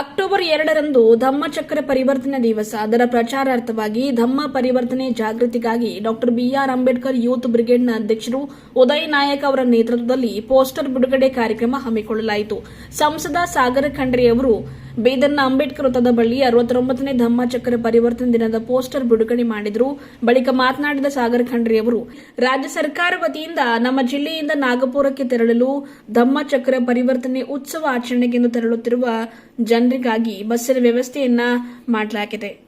October ಎರಡರಂದು ಧಮ್ಮಚಕ್ರ ಪರಿವರ್ತನೆ ದಿವಸ. ಅದರ ಪ್ರಚಾರಾರ್ಥವಾಗಿ ಧಮ್ಮ ಪರಿವರ್ತನೆ ಜಾಗೃತಿಗಾಗಿ doctor B R Ambedkar youth ಬ್ರಿಗೇಡ್ನ ಅಧ್ಯಕ್ಷರು ಉದಯ್ ನಾಯಕ್ ಅವರ ನೇತೃತ್ವದಲ್ಲಿ ಪೋಸ್ಟರ್ ಬಿಡುಗಡೆ ಕಾರ್ಯಕ್ರಮ ಹಮ್ಮಿಕೊಳ್ಳಲಾಯಿತು. ಸಂಸದ ಸಾಗರ ಖಂಡ್ರೆ ಅವರು ಬೀದರ್ನ ಅಂಬೇಡ್ಕರ್ ವೃತ್ತದ ಬಳಿ ಅರವತ್ತೊಂಬತ್ತನೇ ಧಮ್ಮಚಕ್ರ ಪರಿವರ್ತನೆ ದಿನದ ಪೋಸ್ಟರ್ ಬಿಡುಗಡೆ ಮಾಡಿದರು. ಬಳಿಕ ಮಾತನಾಡಿದ ಸಾಗರ ಖಂಡ್ರಿ ಅವರು, ರಾಜ್ಯ ಸರ್ಕಾರ ವತಿಯಿಂದ ನಮ್ಮ ಜಿಲ್ಲೆಯಿಂದ ನಾಗಪುರಕ್ಕೆ ತೆರಳಲು ಧಮ್ಮಚಕ್ರ ಪರಿವರ್ತನೆ ಉತ್ಸವ ಆಚರಣೆಗೆಂದು ತೆರಳುತ್ತಿರುವ ಜನರಿಗಾಗಿ ಬಸ್ಸಿನ ವ್ಯವಸ್ಥೆಯನ್ನ ಮಾಡಲಾಗಿದೆ.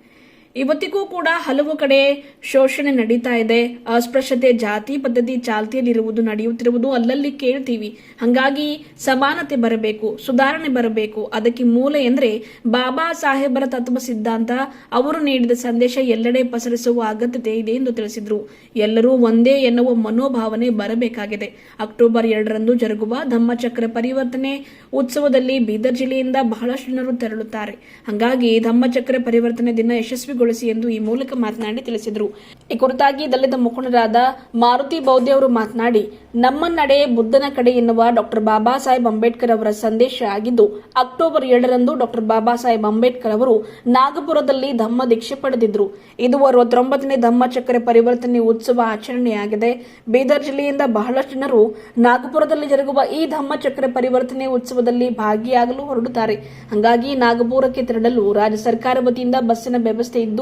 ಇವತ್ತಿಗೂ ಕೂಡ ಹಲವು ಕಡೆ ಶೋಷಣೆ ನಡೀತಾ ಇದೆ. ಅಸ್ಪೃಶ್ಯತೆ ಜಾತಿ ಪದ್ಧತಿ ಚಾಲ್ತಿಯಲ್ಲಿರುವುದು ನಡೆಯುತ್ತಿರುವುದು ಅಲ್ಲಲ್ಲಿ ಕೇಳ್ತೀವಿ. ಹಾಗಾಗಿ ಸಮಾನತೆ ಬರಬೇಕು, ಸುಧಾರಣೆ ಬರಬೇಕು. ಅದಕ್ಕೆ ಮೂಲ ಎಂದ್ರೆ ಬಾಬಾ ಸಾಹೇಬರ ತತ್ವ ಸಿದ್ಧಾಂತ. ಅವರು ನೀಡಿದ ಸಂದೇಶ ಎಲ್ಲೆಡೆ ಪಸರಿಸುವ ಅಗತ್ಯತೆ ಇದೆ ಎಂದು ತಿಳಿಸಿದರು. ಎಲ್ಲರೂ ಒಂದೇ ಎನ್ನುವ ಮನೋಭಾವನೆ ಬರಬೇಕಾಗಿದೆ. ಅಕ್ಟೋಬರ್ ಎರಡರಂದು ಜರುಗುವ ಧಮ್ಮಚಕ್ರ ಪರಿವರ್ತನೆ ಉತ್ಸವದಲ್ಲಿ ಬೀದರ್ ಜಿಲ್ಲೆಯಿಂದ ಬಹಳಷ್ಟು ಜನರು ತೆರಳುತ್ತಾರೆ. ಹಂಗಾಗಿ ಧಮ್ಮಚಕ್ರ ಪರಿವರ್ತನೆ ದಿನ ಯಶಸ್ವಿಗೊಳಿಸಿ ಎಂದು ಈ ಮೂಲಕ ಮಾತನಾಡಿ ತಿಳಿಸಿದರು. ಈ ಕುರಿತಾಗಿ ದಲಿತ ಮುಖಂಡರಾದ ಮಾರುತಿ ಬೌದ್ಧ ಅವರು ಮಾತನಾಡಿ, ನಮ್ಮ ನಡೆ ಬುದ್ಧನ ಕಡೆ ಎನ್ನುವ ಡಾಕ್ಟರ್ ಬಾಬಾ ಸಾಹೇಬ್ ಅಂಬೇಡ್ಕರ್ ಅವರ ಸಂದೇಶ ಆಗಿದ್ದು, ಅಕ್ಟೋಬರ್ ಎರಡರಂದು ಡಾಕ್ಟರ್ ಬಾಬಾ ಸಾಹೇಬ್ ಅಂಬೇಡ್ಕರ್ ಅವರು ನಾಗಪುರದಲ್ಲಿ ಧಮ್ಮ ದೀಕ್ಷೆ ಪಡೆದಿದ್ರು. ಇದು ಅರವತ್ತೊಂಬತ್ತನೇ ಧಮ್ಮ ಚಕ್ರ ಪರಿವರ್ತನೆ ಉತ್ಸವ ಆಚರಣೆಯಾಗಿದೆ. ಬೀದರ್ ಜಿಲ್ಲೆಯಿಂದ ಬಹಳಷ್ಟು ಜನರು ನಾಗಪುರದಲ್ಲಿ ಜರುಗುವ ಈ ಧಮ್ಮ ಚಕ್ರ ಪರಿವರ್ತನೆ ಉತ್ಸವದಲ್ಲಿ ಭಾಗಿಯಾಗಲು ಹೊರಡುತ್ತಾರೆ. ಹಾಗಾಗಿ ನಾಗಪುರಕ್ಕೆ ತೆರಳಲು ರಾಜ್ಯ ಸರ್ಕಾರ ವತಿಯಿಂದ ಬಸ್ಸಿನ ವ್ಯವಸ್ಥೆ ಇದ್ದು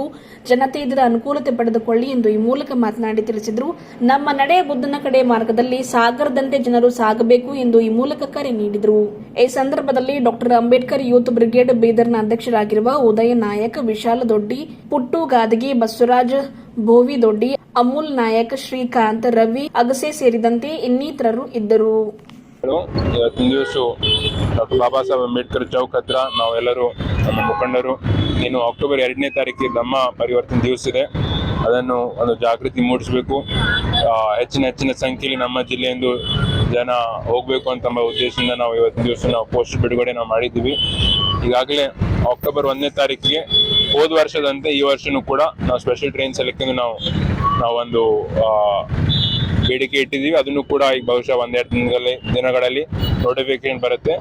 ಜನತೆ ಇದರ ಅನುಕೂಲತೆ ಪಡೆದುಕೊಳ್ಳಿ ಎಂದು ಈ ಮೂಲಕ ಮಾತನಾಡಿ ತಿಳಿಸಿದರು. ನಮ್ಮ ನಡೆ ಬುದ್ಧನ ಕಡೆ ಮಾರ್ಗದಲ್ಲಿ ಸಾಗರದಂತೆ ಜನರು ಸಾಗಬೇಕು ಎಂದು ಈ ಮೂಲಕ ಕರೆ ನೀಡಿದರು. ಈ ಸಂದರ್ಭದಲ್ಲಿ ಡಾಕ್ಟರ್ ಅಂಬೇಡ್ಕರ್ ಯೂತ್ ಬ್ರಿಗೇಡ್ ಬೀದರ್ನ ಅಧ್ಯಕ್ಷರಾಗಿರುವ ಉದಯ ನಾಯಕ್, ವಿಶಾಲ ದೊಡ್ಡಿ, ಪುಟ್ಟು ಗಾದಗಿ, ಬಸವರಾಜ್ ಭೋವಿ ದೊಡ್ಡಿ, ಅಮೂಲ್ ನಾಯಕ್, ಶ್ರೀಕಾಂತ್, ರವಿ ಅಗಸೆ ಸೇರಿದಂತೆ ಇನ್ನಿತರರು ಇದ್ದರು. ಇವತ್ತಿನ ದಿವಸ ಡಾಕ್ಟರ್ ಬಾಬಾ ಸಾಹೇಬ್ ಅಂಬೇಡ್ಕರ್ ಚೌಕ್ ಹತ್ರ ನಾವೆಲ್ಲರೂ ನಮ್ಮ ಮುಖಂಡರು. ಇನ್ನು ಅಕ್ಟೋಬರ್ ಎರಡನೇ ತಾರೀಕಿಗೆ ನಮ್ಮ ಪರಿವರ್ತನೆ ದಿವಸ ಇದೆ. ಅದನ್ನು ಒಂದು ಜಾಗೃತಿ ಮೂಡಿಸಬೇಕು. ಹೆಚ್ಚಿನ ಹೆಚ್ಚಿನ ಸಂಖ್ಯೆಯಲ್ಲಿ ನಮ್ಮ ಜಿಲ್ಲೆಯಿಂದ ಜನ ಹೋಗಬೇಕು ಅಂತ ಉದ್ದೇಶದಿಂದ ನಾವು ಇವತ್ತಿನ ದಿವಸ ನಾವು ಪೋಸ್ಟ್ ಬಿಡುಗಡೆ ನಾವು ಮಾಡಿದ್ದೀವಿ. ಈಗಾಗಲೇ ಅಕ್ಟೋಬರ್ ಒಂದನೇ ತಾರೀಕಿಗೆ ಹೋದ ವರ್ಷದಂತೆ ಈ ವರ್ಷನೂ ಕೂಡ ನಾವು ಸ್ಪೆಷಲ್ ಟ್ರೈನ್ ಸೆಲೆಕ್ಟ್ ನಾವು, ನಾವೊಂದು ಬೇಡಿಕೆ ಇಟ್ಟಿದ್ದೀವಿ. ಅದನ್ನು ಕೂಡ ಈಗ ಬಹುಶಃ ಒಂದೆರಡು ದಿನಗಳಲ್ಲಿ ದಿನಗಳಲ್ಲಿ ನೋಟಿಫಿಕೇಶನ್ ಬರುತ್ತೆ.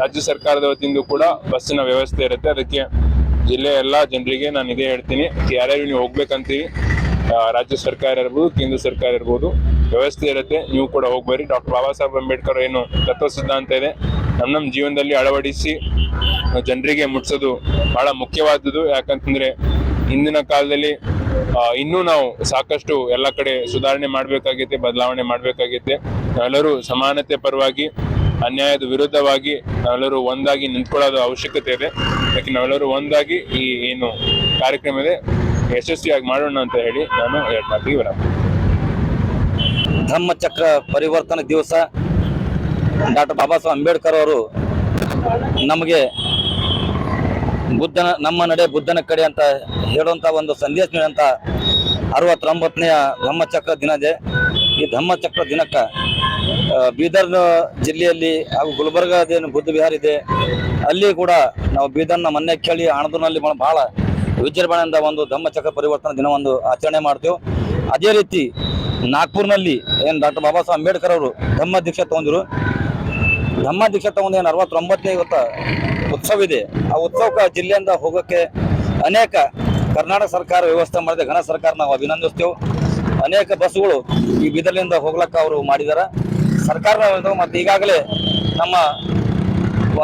ರಾಜ್ಯ ಸರ್ಕಾರದ ವತಿಯಿಂದ ಕೂಡ ಬಸ್ಸಿನ ವ್ಯವಸ್ಥೆ ಇರುತ್ತೆ. ಅದಕ್ಕೆ ಜಿಲ್ಲೆಯ ಎಲ್ಲ ಜನರಿಗೆ ನಾನು ಇದೇ ಹೇಳ್ತೀನಿ. ಯಾರ್ಯಾರು ನೀವು ಹೋಗ್ಬೇಕಂತೀವಿ ರಾಜ್ಯ ಸರ್ಕಾರ ಇರ್ಬೋದು, ಕೇಂದ್ರ ಸರ್ಕಾರ ಇರ್ಬೋದು, ವ್ಯವಸ್ಥೆ ಇರುತ್ತೆ. ನೀವು ಕೂಡ ಹೋಗ್ಬರ್ರಿ. ಡಾಕ್ಟರ್ ಬಾಬಾ ಸಾಹೇಬ್ ಅಂಬೇಡ್ಕರ್ ಏನು ತತ್ವ ಸಿದ್ಧಾಂತ ಇದೆ. ನಮ್ಮ ನಮ್ಮ ಜೀವನದಲ್ಲಿ ಅಳವಡಿಸಿ ಜನರಿಗೆ ಮುಟ್ಸೋದು ಬಹಳ ಮುಖ್ಯವಾದದ್ದು. ಯಾಕಂತಂದ್ರೆ ಇಂದಿನ ಕಾಲದಲ್ಲಿ ಇನ್ನೂ ನಾವು ಸಾಕಷ್ಟು ಎಲ್ಲ ಕಡೆ ಸುಧಾರಣೆ ಮಾಡಬೇಕಾಗೈತೆ, ಬದಲಾವಣೆ ಮಾಡಬೇಕಾಗೈತೆ. ನಾವೆಲ್ಲರೂ ಸಮಾನತೆ ಪರವಾಗಿ, ಅನ್ಯಾಯದ ವಿರುದ್ಧವಾಗಿ ನಾವೆಲ್ಲರೂ ಒಂದಾಗಿ ನಿಂತ್ಕೊಳ್ಳೋದು ಅವಶ್ಯಕತೆ ಇದೆ. ಯಾಕೆ ನಾವೆಲ್ಲರೂ ಒಂದಾಗಿ ಈ ಏನು ಕಾರ್ಯಕ್ರಮ ಇದೆ, ಯಶಸ್ವಿಯಾಗಿ ಮಾಡೋಣ ಅಂತ ಹೇಳಿ ನಾನು ಹೇಳ್ತಾ ಇವರ ವಿರಾಮ. ಧಮ್ಮಚಕ್ರ ಪರಿವರ್ತನೆ ದಿವಸ ಡಾಕ್ಟರ್ ಬಾಬಾ ಸಾಹೇಬ್ ಅಂಬೇಡ್ಕರ್ ಅವರು ನಮಗೆ ಬುದ್ಧನ, ನಮ್ಮ ನಡೆ ಬುದ್ಧನ ಕಡೆ ಅಂತ ಹೇಳುವಂತ ಒಂದು ಸಂದೇಶ ನೀಡಂತ ಅರವತ್ತೊಂಬತ್ತನೆಯ ಧಮ್ಮಚಕ್ರ ದಿನ ಇದೆ. ಈ ಧಮ್ಮಚಕ್ರ ದಿನಕ್ಕ ಬೀದರ್ ಜಿಲ್ಲೆಯಲ್ಲಿ ಹಾಗೂ ಗುಲ್ಬರ್ಗದೇನು ಬುದ್ಧ ವಿಹಾರ ಇದೆ. ಅಲ್ಲಿ ಕೂಡ ನಾವು ಬೀದರ್ನ ಮೊನ್ನೆ ಕೇಳಿ ಆಣದೂರಿನಲ್ಲಿ ಬಹಳ ವಿಜೃಂಭಣೆಯಿಂದ ಒಂದು ಧಮ್ಮಚಕ್ರ ಪರಿವರ್ತನಾ ದಿನ ಒಂದು ಆಚರಣೆ ಮಾಡ್ತೇವೆ. ಅದೇ ರೀತಿ ನಾಗ್ಪುರ್ನಲ್ಲಿ ಏನು ಡಾಕ್ಟರ್ ಬಾಬಾ ಸಾಹೇಬ್ ಅಂಬೇಡ್ಕರ್ ಅವರು ಧಮ್ಮ ದೀಕ್ಷೆ ತಗೊಂಡಿರು. ಧಮ್ಮ ದೀಕ್ಷೆ ತಗೊಂಡು ಏನು ಅರವತ್ತೊಂಬತ್ತನೇ ಇವತ್ತ ಉತ್ಸವ ಇದೆ ಆ ಉತ್ಸವಕ್ಕೆ ಜಿಲ್ಲೆಯಿಂದ ಹೋಗೋಕ್ಕೆ ಅನೇಕ ಕರ್ನಾಟಕ ಸರ್ಕಾರ ವ್ಯವಸ್ಥೆ ಮಾಡಿದೆ. ಘನ ಸರ್ಕಾರ ನಾವು ಅಭಿನಂದಿಸ್ತೇವೆ. ಅನೇಕ ಬಸ್ಗಳು ಈ ಬಿದರ್ಲಿಂದ ಹೋಗ್ಲಕ್ಕ ಅವರು ಮಾಡಿದಾರ. ಸರ್ಕಾರ ಮತ್ತೆ ಈಗಾಗಲೇ ನಮ್ಮ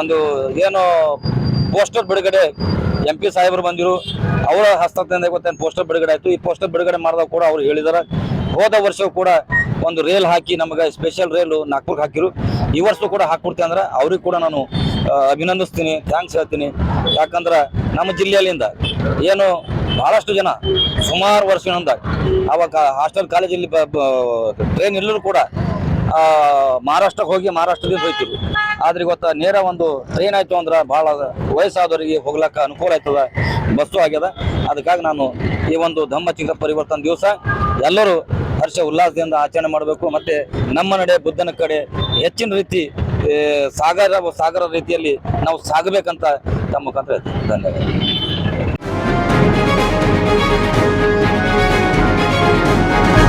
ಒಂದು ಏನು ಪೋಸ್ಟರ್ ಬಿಡುಗಡೆ ಎಂ ಪಿ ಸಾಹೇಬರು ಬಂದಿರು. ಅವರ ಹಸ್ತದಿಂದ ಗೊತ್ತೇನು ಪೋಸ್ಟರ್ ಬಿಡುಗಡೆ ಆಯ್ತು. ಈ ಪೋಸ್ಟರ್ ಬಿಡುಗಡೆ ಮಾಡಿದಾಗ ಕೂಡ ಅವ್ರು ಹೇಳಿದಾರೆ. ಹೋದ ವರ್ಷವೂ ಕೂಡ ಒಂದು ರೇಲ್ ಹಾಕಿ ನಮಗೆ ಸ್ಪೆಷಲ್ ರೇಲು ನಾಗ್ಪುರ್ಗೆ ಹಾಕಿರು. ಈ ವರ್ಷ ಕೂಡ ಹಾಕ್ಕೊಡ್ತೀನಿ ಅಂದ್ರೆ ಅವ್ರಿಗೆ ಕೂಡ ನಾನು ಅಭಿನಂದಿಸ್ತೀನಿ ಥ್ಯಾಂಕ್ಸ್ ಹೇಳ್ತೀನಿ. ಯಾಕಂದ್ರೆ ನಮ್ಮ ಜಿಲ್ಲೆಯಲ್ಲಿಂದ ಏನು ಬಹಳಷ್ಟು ಜನ ಸುಮಾರು ವರ್ಷಗಳಿಂದ ಅವಾಗ ಹಾಸ್ಟೆಲ್ ಕಾಲೇಜಲ್ಲಿ ಟ್ರೈನ್ ಇಲ್ಲರೂ ಕೂಡ ಮಹಾರಾಷ್ಟ್ರಕ್ಕೆ ಹೋಗಿ ಮಹಾರಾಷ್ಟ್ರದಿಂದ ಹೋಗ್ತೀವಿ ಆದ್ರೆ ಇವತ್ತು ನೇರ ಒಂದು ಟ್ರೈನ್ ಆಯ್ತು ಅಂದ್ರೆ ಭಾಳ ವಯಸ್ಸಾದವರಿಗೆ ಹೋಗ್ಲಕ್ಕ ಅನುಕೂಲ ಆಯ್ತದ, ಬಸ್ಸು ಆಗ್ಯದ. ಅದಕ್ಕಾಗಿ ನಾನು ಈ ಒಂದು ಧಮ್ಮ ಚಿಂತ ಪರಿವರ್ತನೆ ದಿವಸ ಎಲ್ಲರೂ ಹರ್ಷ ಉಲ್ಲಾಸದಿಂದ ಆಚರಣೆ ಮಾಡಬೇಕು. ಮತ್ತೆ ನಮ್ಮ ನಡೆ ಬುದ್ಧನ ಕಡೆ ಹೆಚ್ಚಿನ ರೀತಿ ಸಾಗರ ಸಾಗರ ರೀತಿಯಲ್ಲಿ ನಾವು ಸಾಗಬೇಕಂತ ತಮ್ಮ ಮುಖಾಂತರ ಧನ್ಯವಾದಗಳು ಧನ್ಯವಾದ.